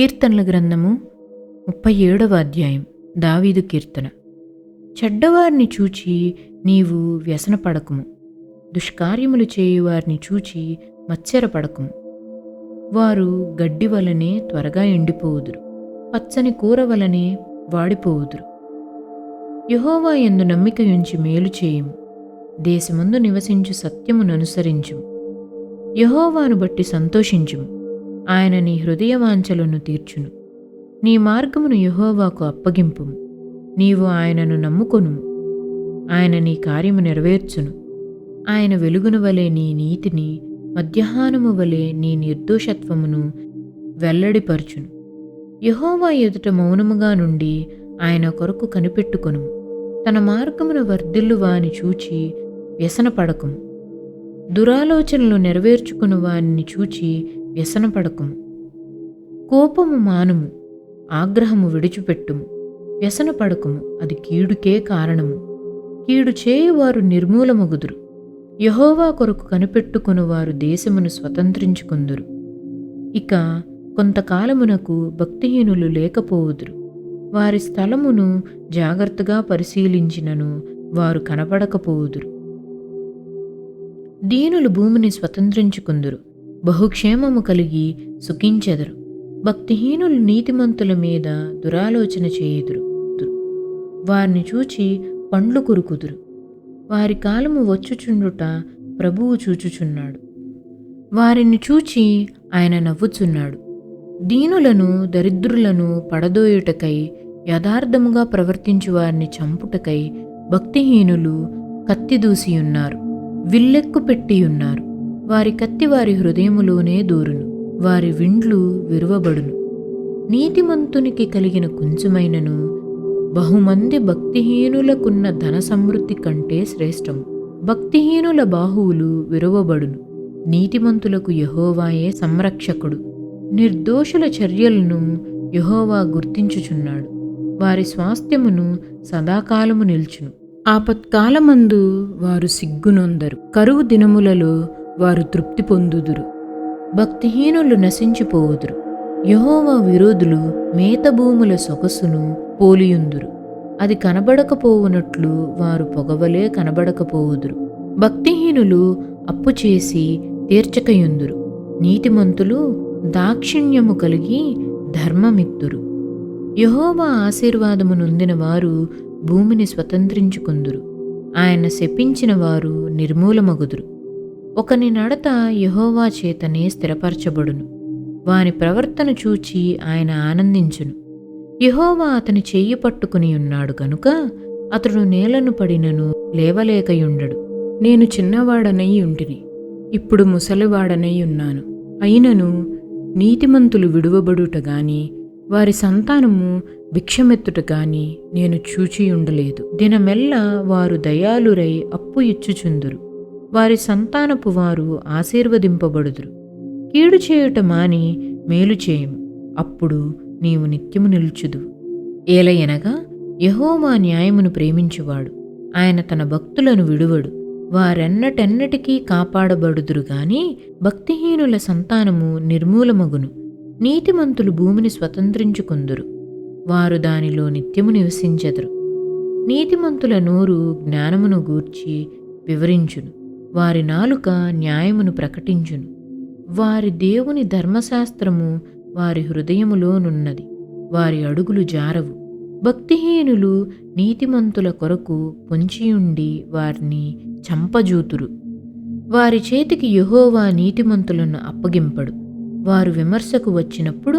కీర్తనల గ్రంథము ముప్పై ఏడవ అధ్యాయం దావీదు కీర్తన. చెడ్డవారిని చూచి నీవు వ్యసనపడకుము. దుష్కార్యములు చేయువారిని చూచి మత్సరపడకుము. వారు గడ్డి వలనే త్వరగా ఎండిపోవుదురు పచ్చని కూర వలనే వాడిపోవుదురు యహోవా ఎందు నమ్మిక ఉంచి మేలు చేయుము. దేశమందు నివసించు సత్యమును అనుసరించుము. యహోవాను బట్టి సంతోషించుము. ఆయన నీ హృదయవాంఛలను తీర్చును. నీ మార్గమును యహోవాకు అప్పగింపు నీవు ఆయనను నమ్ముకొను ఆయన నీ కార్యము నెరవేర్చును. ఆయన వెలుగును వలె నీ నీతిని మధ్యాహ్నము వలె నీ నిర్దోషత్వమును వెల్లడిపరచును. యహోవా ఎదుట మౌనముగా నుండి ఆయన కొరకు కనిపెట్టుకొను తన మార్గమును వర్ధిల్లు వాని చూచి వ్యసనపడకము. దురాలోచనలు నెరవేర్చుకుని వారిని చూచి వ్యసనపడకుము. కోపము మానుము ఆగ్రహము విడిచిపెట్టుము. వ్యసనపడకుము అది కీడుకే కారణము. కీడు చేయువారు నిర్మూలమగుదురు. యహోవా కొరకు కనిపెట్టుకుని వారు దేశమును స్వతంత్రించుకుందురు. ఇక కొంతకాలమునకు భక్తిహీనులు లేకపోవుదురు. వారి స్థలమును జాగ్రత్తగా పరిశీలించినను వారు కనపడకపోవుదురు. దీనులు భూమిని స్వతంత్రించుకుందురు. బహుక్షేమము కలిగి సుఖించెదరు. భక్తిహీనులు నీతిమంతుల మీద దురాలోచన చేయుదురు. వారిని చూచి పండ్లు కురుకుదురు. వారి కాలము వచ్చుచుండుట ప్రభువు చూచుచున్నాడు. వారిని చూచి ఆయన నవ్వుచున్నాడు. దీనులను దరిద్రులను పడదోయుటకై యథార్థముగా ప్రవర్తించు వారిని చంపుటకై భక్తిహీనులు కత్తిదూసియున్నారు విల్లెక్కు పెట్టియున్నారు వారి కత్తి వారి హృదయములోనే దూరును వారి విండ్లు విరువబడును. నీతిమంతునికి కలిగిన కొంచెమైనను బహుమంది భక్తిహీనులకున్న ధన సమృద్ధి కంటే శ్రేష్టము. భక్తిహీనుల బాహువులు విరువబడును. నీతిమంతులకు యహోవాయే సంరక్షకుడు. నిర్దోషుల చర్యలను యహోవా గుర్తించుచున్నాడు. వారి స్వాస్థ్యమును సదాకాలము నిల్చును. ఆపత్కాలమందు వారు సిగ్గునొందరు. కరువు దినములలో వారు తృప్తి పొందుదురు. భక్తిహీనులు నశించిపోవుదురు. యహోవా విరోధులు మేతభూముల సొగసును పోలియుందురు. అది కనబడకపోవునట్లు వారు పొగవలే కనబడకపోవుదురు. భక్తిహీనులు అప్పు చేసి తీర్చకయుందురు. నీతిమంతులు దాక్షిణ్యము కలిగి ధర్మమిత్తురు. యహోవా ఆశీర్వాదము నొందిన వారు భూమిని స్వతంత్రించుకుందురు. ఆయన శపించిన వారు నిర్మూలమగుదురు. ఒకని నడత యహోవా చేతనే స్థిరపరచబడును. వాని ప్రవర్తన చూచి ఆయన ఆనందించును. యహోవా అతని చెయ్యి పట్టుకుని ఉన్నాడు గనుక అతడు నేలను పడినను లేవలేకయుండడు. నేను చిన్నవాడనై ఉంటిని. ఇప్పుడు ముసలివాడనై ఉన్నాను. అయినను నీతిమంతులు విడువబడుట గాని వారి సంతానము భిక్షమెత్తుట గాని నేను చూచియుండలేదు. దినమెల్ల వారు దయాలురై అప్పు ఇచ్చుచుందురు. వారి సంతానపు వారు ఆశీర్వదింపబడుదురు. కీడు చేయుట మాని మేలు చేయుము. అప్పుడు నీవు నిత్యము నిలుచుదు ఏలయనగా యహోమా న్యాయమును ప్రేమించువాడు. ఆయన తన భక్తులను విడువడు. వారెన్నటెన్నటికీ కాపాడబడుదురు గాని భక్తిహీనుల సంతానము నిర్మూలమగును. నీతిమంతులు భూమిని స్వతంత్రించుకుందురు. వారు దానిలో నిత్యము నివసించెదరు. నీతిమంతుల నోరు జ్ఞానమును గూర్చి వివరించును. వారి నాలుక న్యాయమును ప్రకటించును. వారి దేవుని ధర్మశాస్త్రము వారి హృదయములోనున్నది. వారి అడుగులు జారవు. భక్తిహీనులు నీతిమంతుల కొరకు పొంచియుండి వారిని చంపజూతురు. వారి చేతికి యహోవా నీతిమంతులను అప్పగింపడు. వారు విమర్శకు వచ్చినప్పుడు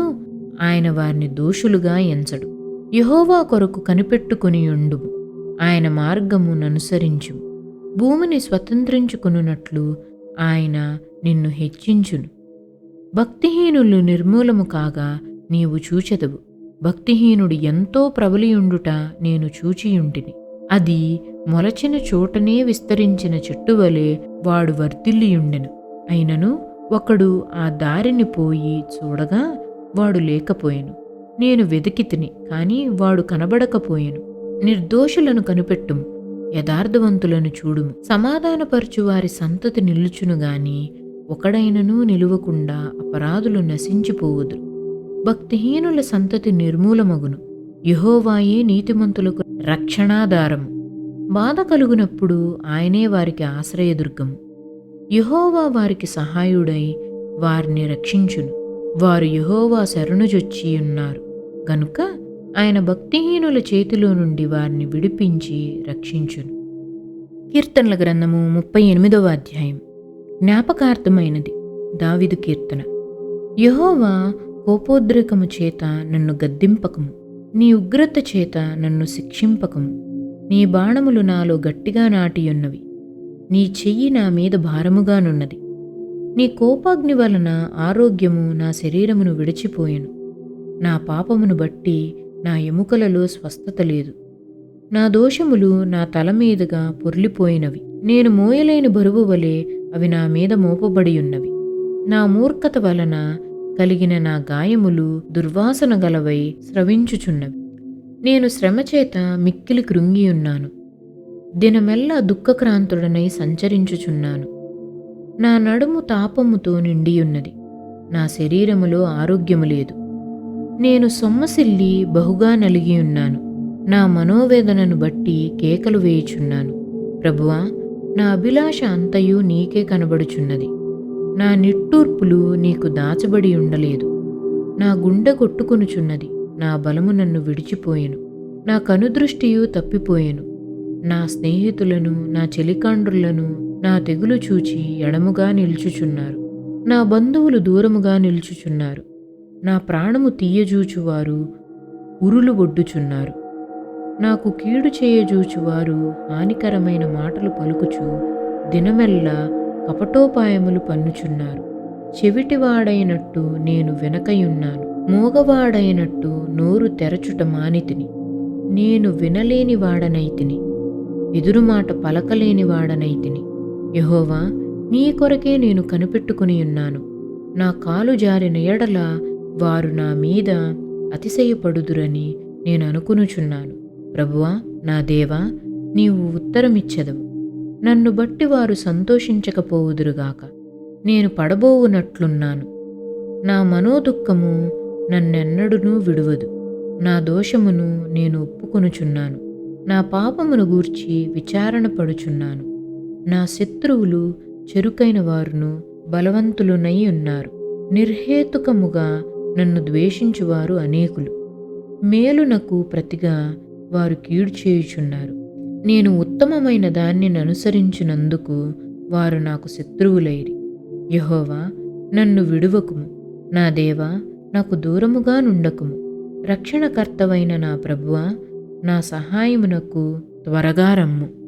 ఆయన వారిని దోషులుగా ఎంచడు. యహోవా కొరకు కనిపెట్టుకుని ఉండు ఆయన మార్గముననుసరించు భూమిని స్వతంత్రించుకునున్నట్లు ఆయన నిన్ను హెచ్చించును. భక్తిహీనులు నిర్మూలము కాగా నీవు చూచెదవు. భక్తిహీనుడు ఎంతో ప్రబలియుండుట నేను చూచియుంటిని. అది మొలచిన చోటనే విస్తరించిన చెట్టు వలె వాడు వర్ధిల్లియుండెను. అయినను ఒకడు ఆ దారిని పోయి చూడగా వాడు లేకపోయెను. నేను వెతికితిని కాని వాడు కనబడకపోయెను. నిర్దోషులను కనిపెట్టుము. యథార్థవంతులను చూడుము. సమాధానపరచు వారి సంతతి నిల్చును గాని ఒకడైనను నిలువకుండా అపరాధులు నశించిపోవుదురు. భక్తిహీనుల సంతతి నిర్మూలమగును. యహోవాయే నీతిమంతులకు రక్షణాధారము. బాధ కలుగునప్పుడు ఆయనే వారికి ఆశ్రయదుర్గము. యహోవా వారికి సహాయుడై వారిని రక్షించును. వారు యహోవా శరణుజొచ్చి ఉన్నారు గనుక ఆయన భక్తిహీనుల చేతిలో నుండి వారిని విడిపించి రక్షించును. కీర్తనల గ్రంథము ముప్పై ఎనిమిదవ అధ్యాయం. జ్ఞాపకార్థమైనది. దావిదు కీర్తన. యహోవా కోపోద్రేకము చేత నన్ను గద్దింపకము. నీ ఉగ్రత చేత నన్ను శిక్షింపకము. నీ బాణములు నాలో గట్టిగా నాటియున్నవి. నీ చెయ్యి నా మీద భారముగానున్నది. నీ కోపాగ్ని వలన ఆరోగ్యము నా శరీరమును విడిచిపోయెను. నా పాపమును బట్టి నా ఎముకలలో స్వస్థత లేదు. నా దోషములు నా తల మీదుగా పొర్లిపోయినవి. నేను మోయలేని బరువు వలె అవి నా మీద మోపబడి ఉన్నవి నా మూర్ఖత వలన కలిగిన నా గాయములు దుర్వాసన గలవై స్రవించుచున్నవి. నేను శ్రమచేత మిక్కిలి కృంగియున్నాను. దినమెల్లా దుఃఖక్రాంతుడనై సంచరించుచున్నాను. నా నడుము తాపముతో నిండియున్నది. నా శరీరములో ఆరోగ్యము లేదు. నేను సొమ్మసిల్లి బహుగా నలిగి ఉన్నాను. నా మనోవేదనను బట్టి కేకలు వేయుచున్నాను. ప్రభువా నా అభిలాష అంతయు నీకే కనబడుచున్నది. నా నిట్టూర్పులు నీకు దాచబడి ఉండలేదు. నా గుండె కొట్టుకొనుచున్నది. నా బలము నన్ను విడిచిపోయెను. నా కనుదృష్టియు తప్పిపోయెను. నా స్నేహితులను నా చెలికాండ్రులను నా తెగులు చూచి ఎడముగా నిల్చుచున్నారు. నా బంధువులు దూరముగా నిల్చుచున్నారు. నా ప్రాణము తీయజూచువారు ఉరులు ఒడ్డుచున్నారు. నాకు కీడు చేయజూచువారు హానికరమైన మాటలు పలుకుచు దినమెల్లా కపటోపాయములు పన్నుచున్నారు. చెవిటివాడైనట్టు నేను వెనకయున్నాను. మోగవాడైనట్టు నోరు తెరచుట మానితిని. నేను వినలేని వాడనైతిని ఎదురుమాట పలకలేని వాడనైతిని యహోవా నీ కొరకే నేను కనిపెట్టుకుని ఉన్నాను నా కాలు జారిన ఎడల వారు నా మీద అతిశయపడుదురని నేను అనుకునుచున్నాను. ప్రభువా నా దేవా నీవు ఉత్తరమిచ్చెదవు. నన్ను బట్టి వారు సంతోషించకపోవుదురుగాక. నేను పడబోవునట్లున్నాను. నా మనోదుఖము నన్నెన్నడునూ విడువదు. నా దోషమును నేను ఒప్పుకొనుచున్నాను. నా పాపమును గూర్చి విచారణ పడుచున్నాను. నా శత్రువులు చెరుకైన వారును బలవంతులునై ఉన్నారు. నిర్హేతుకముగా నన్ను ద్వేషించువారు అనేకులు. మేలునకు ప్రతిగా వారు కీడు చేయుచున్నారు. నేను ఉత్తమమైన దాన్ని అనుసరించినందుకు వారు నాకు శత్రువులైరి. యహోవా నన్ను విడువకుము. నా దేవా నాకు దూరముగా నుండకుము. రక్షణకర్తవైన నా ప్రభువ నా సహాయమునకు త్వరగా రమ్ము.